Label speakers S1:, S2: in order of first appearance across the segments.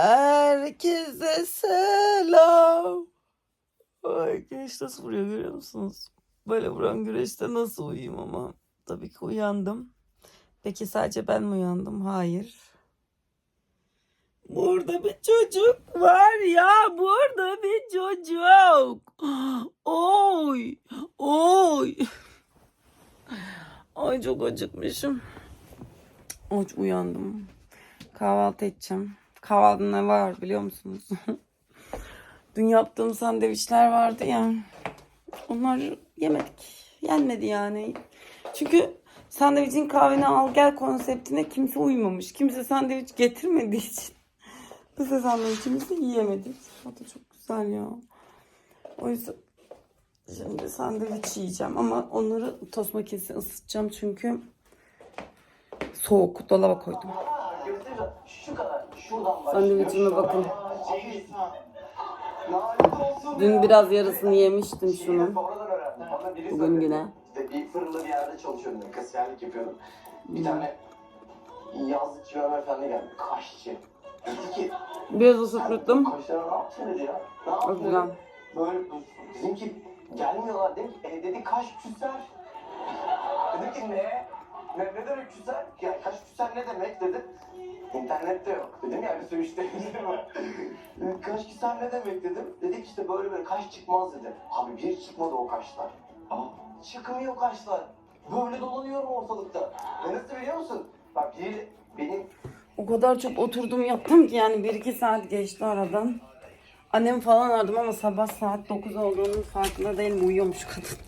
S1: Herkese selam. Ay güneş nasıl vuruyor görüyor musunuz? Böyle vuran güneşte nasıl uyuyayım ama. Tabii ki uyandım. Peki sadece ben mi uyandım? Hayır. Burada bir çocuk var ya. Burada bir çocuk. Oy. Oy. Ay çok acıkmışım. Aç uyandım. Kahvaltı edeceğim. Kahvaltıda ne var biliyor musunuz? Dün yaptığım sandviçler vardı ya. Onlar yemedik. Yenmedi yani. Çünkü sandviçin kahveni al gel konseptine kimse uymamış. Kimse sandviç getirmediği için. Biz sandviçimizi yiyemedik. O da çok güzel ya. O yüzden şimdi sandviç yiyeceğim. Ama onları tost makinesine ısıtacağım çünkü soğuk. Dolaba koydum.
S2: Şu kadar.
S1: Sandviçime bakın. Dün biraz yarısını yemiştim
S2: biri
S1: Bugün yine.
S2: İşte bir fırında bir yerde çalışıyordum. Kasiyerlik yapıyordum. Bir tane yazlıkçı bir hanımefendi geldi. Kaşçı. Dedi ki
S1: Biraz ısıtmıştım.
S2: kaşlara ne yaptın dedi ya. Ne yaptın dedi. Böyle dedim ki gelmiyorlar dedim. ki, E dedi kaş küser. Dedim ki ne? Ne, ne demek küser? Ya kaş küser ne demek dedim. İnternette yok. Dedim ya bir sürü işte var. kaş küser ne demek dedim. Dedik işte böyle böyle kaş çıkmaz dedi. Abi bir çıkmadı o kaşlar. Aa, çıkmıyor kaşlar. Böyle dolanıyorum ortalıkta. Ve nasıl biliyor musun? Bak bir benim
S1: O kadar çok oturdum yaptım ki yani 1-2 saat geçti aradan. Annem falan aradım ama sabah saat 9 olduğunun farkında değilim. Uyuyormuş kadın.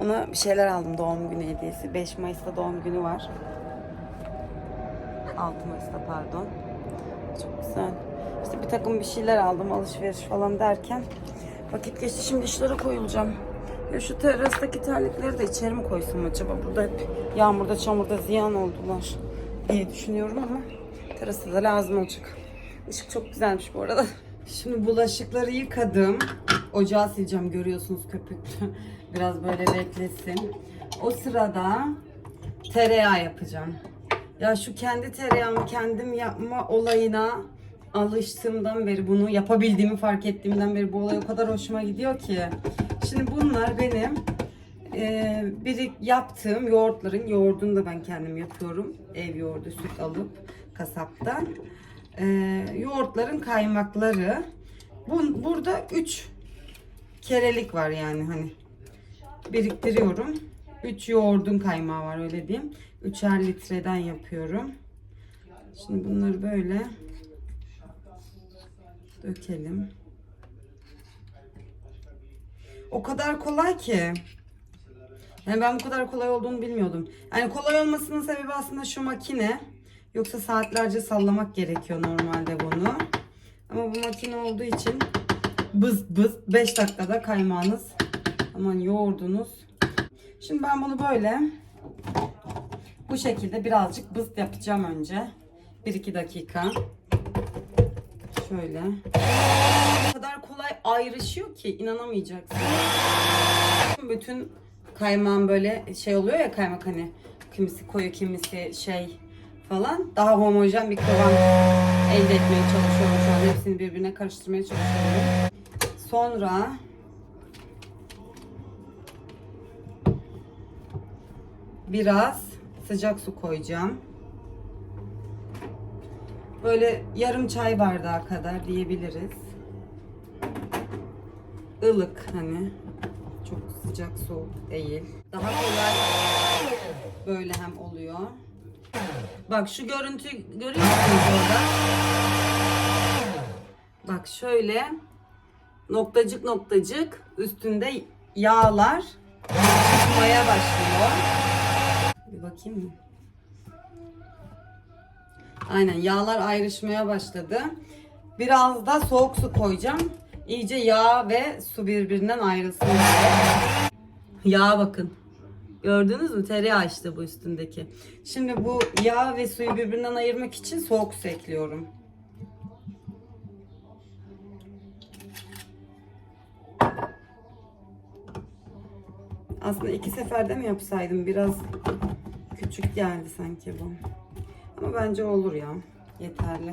S1: Ona bir şeyler aldım doğum günü hediyesi. 5 Mayıs'ta doğum günü var. 6 Mayıs'ta pardon. Çok güzel. İşte bir takım bir şeyler aldım alışveriş falan derken vakit geçti. Şimdi işlere koyulacağım. Ya şu terastaki terlikleri de içeri mi koysam acaba? Burada hep yağmurda çamurda ziyan oldular diye düşünüyorum ama terasta da lazım olacak. Işık çok güzelmiş bu arada. Şimdi bulaşıkları yıkadım. Ocağı sileceğim görüyorsunuz köpüklü. Biraz böyle beklesin. O sırada tereyağı yapacağım. Ya şu kendi tereyağımı kendim yapma olayına alıştığımdan beri bunu yapabildiğimi fark ettiğimden beri bu olay o kadar hoşuma gidiyor ki. Şimdi bunlar benim e, bir yaptığım yoğurtların yoğurdunu da ben kendim yapıyorum. Ev yoğurdu süt alıp kasaptan. E, yoğurtların kaymakları. Bu, burada 3 kerelik var yani hani biriktiriyorum. 3 yoğurdun kaymağı var öyle diyeyim. 3'er litreden yapıyorum. Şimdi bunları böyle dökelim. O kadar kolay ki. Yani ben bu kadar kolay olduğunu bilmiyordum. Yani kolay olmasının sebebi aslında şu makine. Yoksa saatlerce sallamak gerekiyor normalde bunu. Ama bu makine olduğu için bız bız 5 dakikada kaymağınız aman yoğurdunuz. Şimdi ben bunu böyle bu şekilde birazcık bız yapacağım önce. 1-2 dakika. Şöyle. O kadar kolay ayrışıyor ki inanamayacaksın. Bütün kaymağın böyle şey oluyor ya kaymak hani kimisi koyu kimisi şey falan daha homojen bir kıvam elde etmeye çalışıyorum şu an. Hepsini birbirine karıştırmaya çalışıyorum. Sonra biraz sıcak su koyacağım. Böyle yarım çay bardağı kadar diyebiliriz. Ilık hani. Çok sıcak soğuk değil. Daha kolay böyle hem oluyor. Bak şu görüntü görüyor musunuz orada? Bak şöyle noktacık noktacık üstünde yağlar çıkmaya başlıyor. Bakayım mı? Aynen yağlar ayrışmaya başladı. Biraz da soğuk su koyacağım. İyice yağ ve su birbirinden ayrılsın. Yağa bakın. Gördünüz mü? Tereyağı işte bu üstündeki. Şimdi bu yağ ve suyu birbirinden ayırmak için soğuk su ekliyorum. Aslında iki seferde mi yapsaydım? Biraz küçük geldi sanki bu. Ama bence olur ya. Yeterli.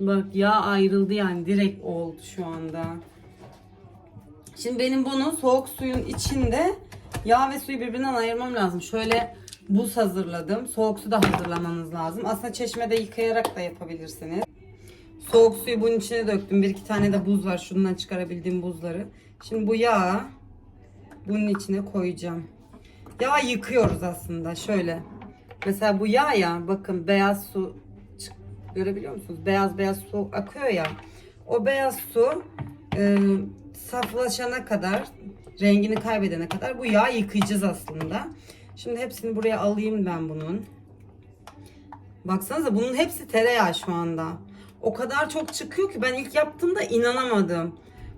S1: Bak yağ ayrıldı yani direkt oldu şu anda. Şimdi benim bunu soğuk suyun içinde yağ ve suyu birbirinden ayırmam lazım. Şöyle buz hazırladım. Soğuk su da hazırlamanız lazım. Aslında çeşmede yıkayarak da yapabilirsiniz. Soğuk suyu bunun içine döktüm. Bir iki tane de buz var. Şundan çıkarabildiğim buzları. Şimdi bu yağı bunun içine koyacağım. Yağ yıkıyoruz aslında. Şöyle. Mesela bu yağ ya bakın beyaz su görebiliyor musunuz? Beyaz beyaz su akıyor ya. O beyaz su e, saflaşana kadar rengini kaybedene kadar bu yağı yıkayacağız aslında. Şimdi hepsini buraya alayım ben bunun. Baksanıza bunun hepsi tereyağı şu anda. O kadar çok çıkıyor ki ben ilk yaptığımda inanamadım.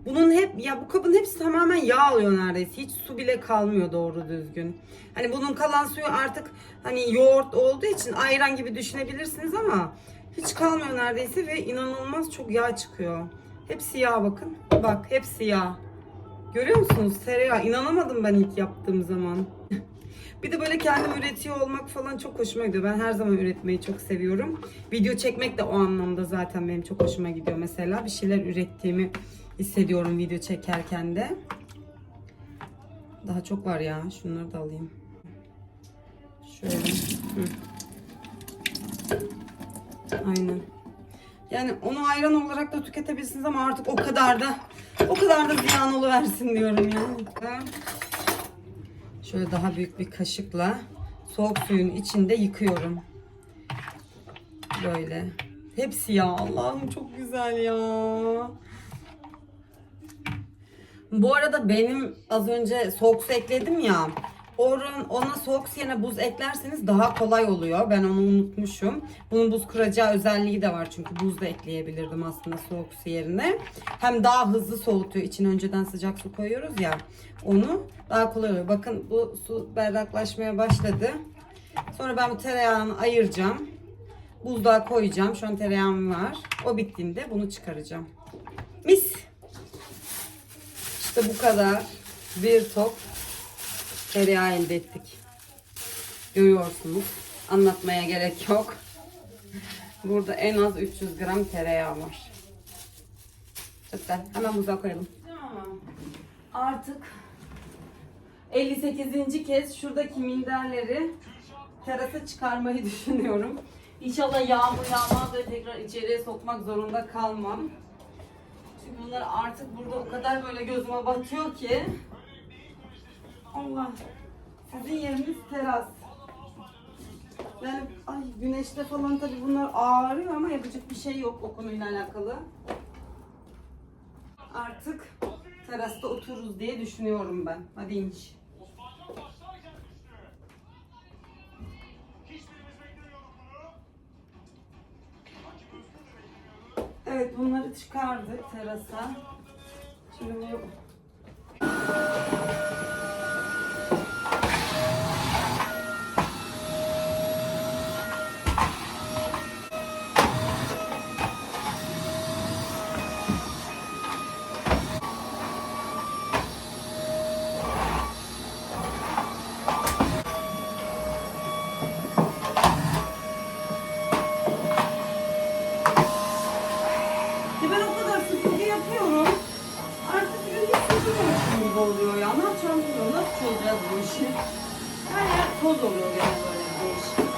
S1: Bunun hep ya bu kabın hepsi tamamen yağ alıyor neredeyse. Hiç su bile kalmıyor doğru düzgün. Hani bunun kalan suyu artık hani yoğurt olduğu için ayran gibi düşünebilirsiniz ama hiç kalmıyor neredeyse ve inanılmaz çok yağ çıkıyor. Hepsi yağ bakın. Bak hepsi yağ. Görüyor musunuz? Tereyağı. İnanamadım ben ilk yaptığım zaman. Bir de böyle kendim üretiyor olmak falan çok hoşuma gidiyor. Ben her zaman üretmeyi çok seviyorum. Video çekmek de o anlamda zaten benim çok hoşuma gidiyor mesela. Bir şeyler ürettiğimi hissediyorum video çekerken de. Daha çok var ya. Şunları da alayım. Şöyle. Hı. Aynen. Yani onu ayran olarak da tüketebilirsiniz ama artık o kadar da o kadar da ziyan oluversin diyorum yani. Şöyle daha büyük bir kaşıkla soğuk suyun içinde yıkıyorum. Böyle. Hepsi ya. Allah'ım çok güzel ya. Bu arada benim az önce soğuk su ekledim ya. Oran, ona soğuk yerine buz eklerseniz daha kolay oluyor. Ben onu unutmuşum. Bunun buz kıracağı özelliği de var çünkü buz da ekleyebilirdim aslında soğuk yerine. Hem daha hızlı soğutuyor. İçine önceden sıcak su koyuyoruz ya. Onu daha kolay oluyor. Bakın bu su berdaklaşmaya başladı. Sonra ben bu tereyağını ayıracağım. Buzluğa koyacağım. Şu an tereyağım var. O bittiğinde bunu çıkaracağım. Mis. İşte bu kadar. Bir top tereyağı elde ettik. Görüyorsunuz. Anlatmaya gerek yok. Burada en az 300 gram tereyağı var. Çok. Hemen buzluğa koyalım. Artık 58. kez şuradaki minderleri terasa çıkarmayı düşünüyorum. İnşallah yağmur yağmaz ve tekrar içeriye sokmak zorunda kalmam. Çünkü bunlar artık burada o kadar böyle gözüme batıyor ki. Allah. Sizin yeriniz teras. Yani ay güneşte falan tabii bunlar ağrıyor ama yapacak bir şey yok o konuyla alakalı. Artık terasta otururuz diye düşünüyorum ben. Hadi inç. Evet bunları çıkardık terasa. Şimdi bu Ya ben o kadar süpürge yapıyorum. Artık bir hiç süpürmemişim gibi oluyor ya. Ne yapacağım bilmiyorum. Nasıl çözeceğiz bu işi? Her yer toz oluyor gene böyle değişik.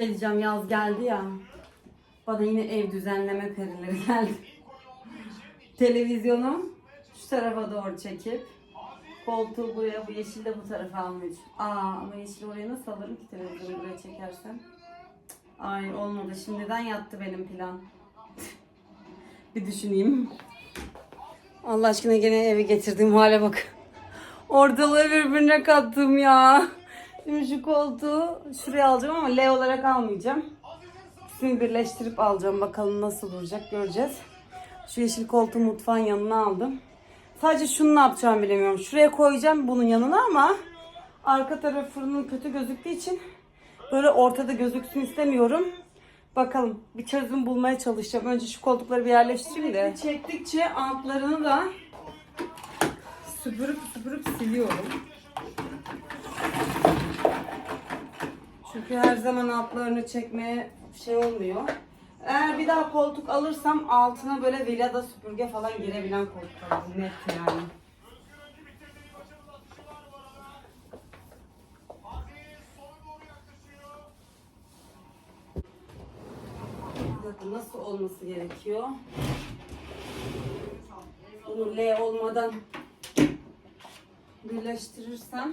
S1: Ne diyeceğim yaz geldi ya. Bana yine ev düzenleme perileri geldi. Televizyonu şu tarafa doğru çekip koltuğu buraya, bu yeşil de bu tarafa almış. Aa ama yeşil oraya nasıl alırım ki televizyonu buraya çekersem? Ay olmadı. Şimdiden yattı benim plan. Bir düşüneyim. Allah aşkına gene eve getirdiğim hale bak. Ortalığı birbirine kattım ya. Şu koltuğu şuraya alacağım ama L olarak almayacağım. İkisini birleştirip alacağım. Bakalım nasıl duracak göreceğiz. Şu yeşil koltuğu mutfağın yanına aldım. Sadece şunu ne yapacağımı bilemiyorum. Şuraya koyacağım bunun yanına ama arka tarafı fırının kötü gözüktüğü için böyle ortada gözüksün istemiyorum. Bakalım bir çözüm bulmaya çalışacağım. Önce şu koltukları bir yerleştireyim de. Çektikçe altlarını da süpürüp süpürüp siliyorum. Çünkü her zaman altlarını çekmeye şey olmuyor. Eğer bir daha koltuk alırsam altına böyle villada süpürge falan girebilen koltuk alırım. Net yani. Nasıl olması gerekiyor. Bunu L olmadan birleştirirsem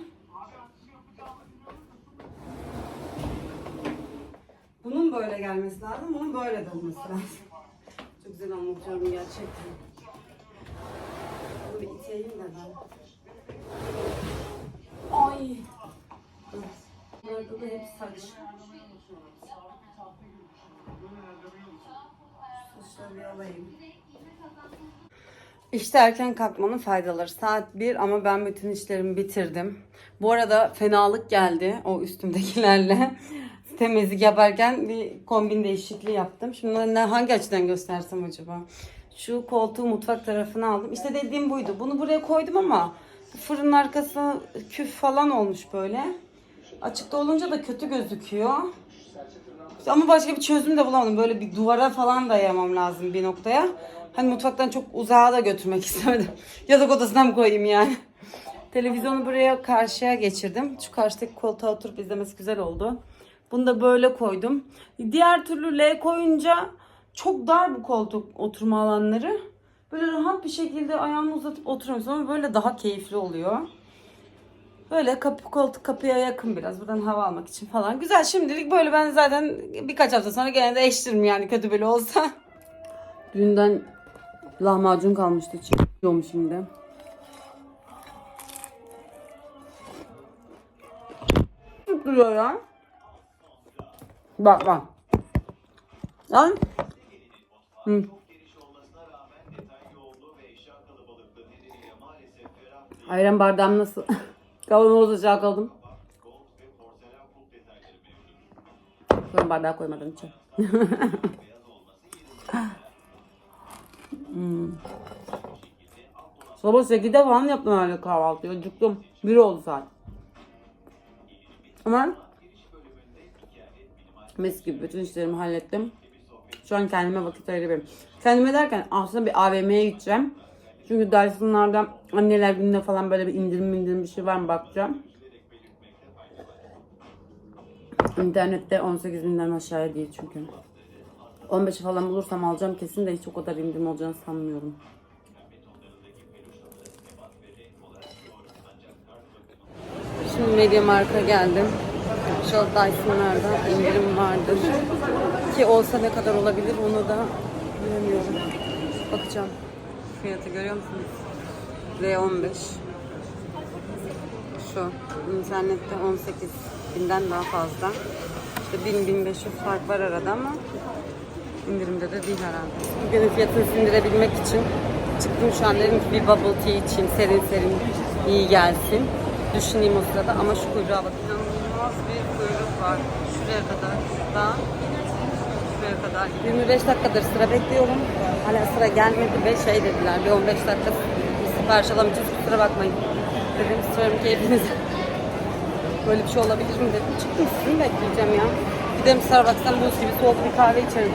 S1: bunun böyle gelmesi lazım, bunun böyle olması lazım. Çok güzel anlatıyorum gerçekten. Bunu bir iteyim de ben. Ay. Burada da hep saç. Saçları alayım. İşte erken kalkmanın faydaları. Saat 1 ama ben bütün işlerimi bitirdim. Bu arada fenalık geldi o üstümdekilerle. Temizlik yaparken bir kombin değişikliği yaptım. Şimdi ne, hangi açıdan göstersem acaba? Şu koltuğu mutfak tarafına aldım. İşte dediğim buydu. Bunu buraya koydum ama fırının arkası küf falan olmuş böyle. Açıkta olunca da kötü gözüküyor. Ama başka bir çözüm de bulamadım. Böyle bir duvara falan dayamam lazım bir noktaya. Hani mutfaktan çok uzağa da götürmek istemedim. Yatak odasına mı koyayım yani? Televizyonu buraya karşıya geçirdim. Şu karşıdaki koltuğa oturup izlemesi güzel oldu. Bunu da böyle koydum. Diğer türlü L koyunca çok dar bu koltuk oturma alanları. Böyle rahat bir şekilde ayağını uzatıp oturuyorsun ama böyle daha keyifli oluyor. Böyle kapı koltuk kapıya yakın biraz buradan hava almak için falan. Güzel şimdilik böyle ben zaten birkaç hafta sonra gene değiştiririm yani kötü bile olsa. Dünden lahmacun kalmıştı çıkıyorum şimdi. Duruyor ya. Bak bak. Lan. Hı. Ayran bardağım nasıl? Kavanoza çalkaldım. Sonra bardağa koymadım için. hmm. Sabah 8'de falan yaptım herhalde kahvaltıyı. Acıktım. Bir oldu saat. Ama mis gibi bütün işlerimi hallettim. Şu an kendime vakit ayırıyorum. Kendime derken aslında bir AVM'ye gideceğim. Çünkü Dyson'larda anneler gününe falan böyle bir indirim indirim bir şey var mı bakacağım. İnternette 18 binden aşağıya değil çünkü. 15 falan bulursam alacağım kesin de hiç o kadar indirim olacağını sanmıyorum. Şimdi Media Mark'a geldim. Şu Dyson'larda indirim vardır. Ki olsa ne kadar olabilir onu da bilemiyorum. Bakacağım. Fiyatı görüyor musunuz? V15. Şu. internette 18 binden daha fazla. İşte 1000-1500 fark var arada ama indirimde de değil herhalde. Bugünün fiyatını sindirebilmek için çıktım şu an dedim ki bir bubble tea için serin serin iyi gelsin. Düşüneyim o sırada ama şu kuyruğa bakın. İnanılmaz bir kuyruk var. Şuraya kadar da şuraya kadar. 25 dakikadır sıra bekliyorum. Hala sıra gelmedi ve şey dediler bir 15 dakika sipariş alamayacağız kusura bakmayın. Dedim istiyorum hepiniz böyle bir şey olabilir mi dedim. Çıktım sizi mi bekleyeceğim ya. Gidelim Starbucks'tan buz gibi soğuk bir kahve içerim.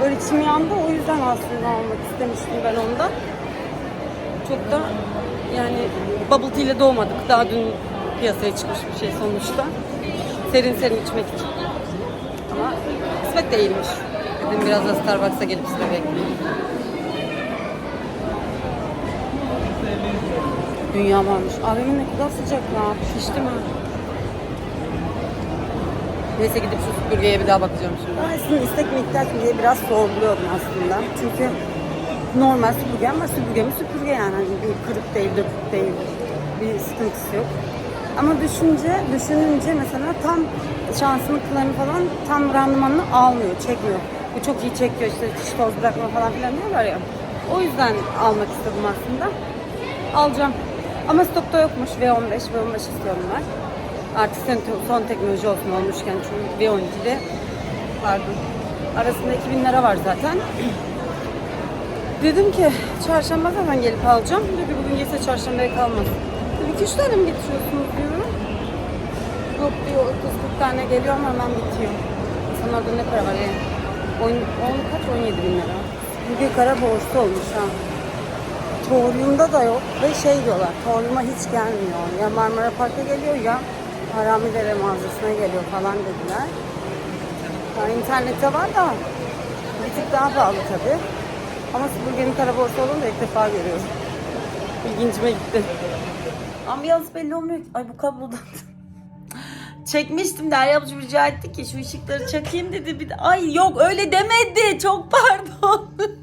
S1: Böyle içim yandı o yüzden aslında almak istemiştim ben ondan. Çok da yani bubble tea ile doğmadık. Daha dün piyasaya çıkmış bir şey sonuçta. Serin serin içmek için. Ama kısmet değilmiş. Dedim biraz da Starbucks'a gelip size bekleyeyim. Dünya varmış. Abimin ne kadar sıcak ya. Pişti mi? Neyse gidip şu süpürgeye bir daha bakacağım şimdi. Aslında istek mi ihtiyaç mı diye biraz sorguluyordum aslında. Çünkü normal süpürge ama süpürge mi süpürge yani. Hani bir kırık değil, dökük değil. Bir sıkıntısı yok. Ama düşünce, düşününce mesela tam şansını kılarını falan tam randımanını almıyor, çekmiyor. Bu çok iyi çekiyor işte diş toz bırakma falan filan diyorlar ya. O yüzden almak istedim aslında. Alacağım. Ama stokta yokmuş V15, V15 istiyorum ben. Artık son, teknoloji olsun olmuşken çünkü V12'de pardon arasında 2000 lira var zaten. Dedim ki çarşamba zaman gelip alacağım. Dedi bugün gelse çarşambaya kalmaz. Dedim iki üç tane mi getiriyorsunuz diyorum. Yok diyor 30 tane geliyor ama hemen bitiyor. İnsanlarda ne para var yani? 10, 10 kaç 17 bin lira. Bugün kara borsa olmuş ha. Torium'da da yok ve şey diyorlar, Torium'a hiç gelmiyor. Ya Marmara Park'a geliyor ya Haramilere mağazasına geliyor falan dediler. Ha, internette var da bir tık daha pahalı tabii. Ama bugün kara borsa olduğunu da ilk defa görüyorum. İlgincime gitti. Ambiyans belli olmuyor ki. Ay bu kablodan. Çekmiştim Derya ablacığım rica etti ki şu ışıkları çakayım dedi. Bir de, ay yok öyle demedi. Çok pardon.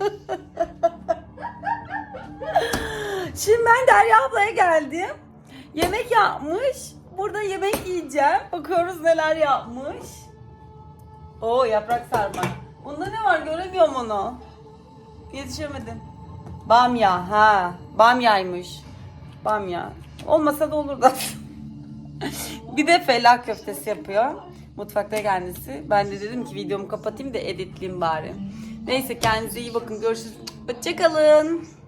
S1: Şimdi ben Derya ablaya geldim. Yemek yapmış. Burada yemek yiyeceğim. Bakıyoruz neler yapmış. Oo yaprak sarma. Bunda ne var göremiyorum onu. Yetişemedim. Bamya ha. Bamyaymış. Bamya. Olmasa da olurdu aslında. bir de felak köftesi yapıyor. Mutfakta kendisi. Ben de dedim ki videomu kapatayım da editleyeyim bari. Neyse kendinize iyi bakın. Görüşürüz. Hoşçakalın.